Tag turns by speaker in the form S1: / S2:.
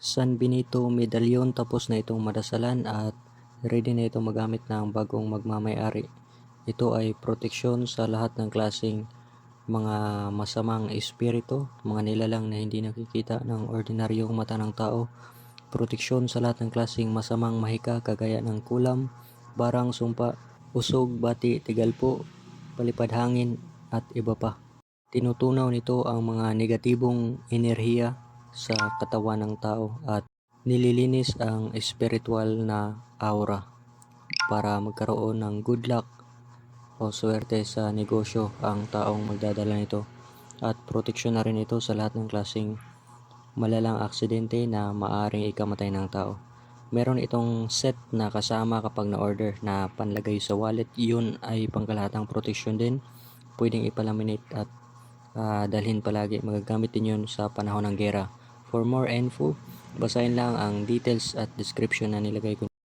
S1: San Benito medalyon tapos na itong madasalan at ready na ito magamit ng bagong magmamayari. Ito ay proteksyon sa lahat ng klaseng mga masamang espiritu, mga nilalang na hindi nakikita ng ordinaryong mata ng tao. Proteksyon sa lahat ng klaseng masamang mahika kagaya ng kulam, barang, sumpa, usog, bati, tigalpo, palipad hangin at iba pa. Tinutunaw nito ang mga negatibong enerhiya sa katawan ng tao at nililinis ang spiritual na aura para magkaroon ng good luck o swerte sa negosyo ang taong magdadala nito at proteksyon na rin ito sa lahat ng klaseng malalang aksidente na maaring ikamatay ng tao. Meron itong set na kasama kapag na-order na panlagay sa wallet. Yun ay pangkalahatang proteksyon din. Pwedeng ipalaminate at ah, dalhin palagi. Magagamit din yun sa panahon ng gera. For more info, basahin lang ang details at description na nilagay ko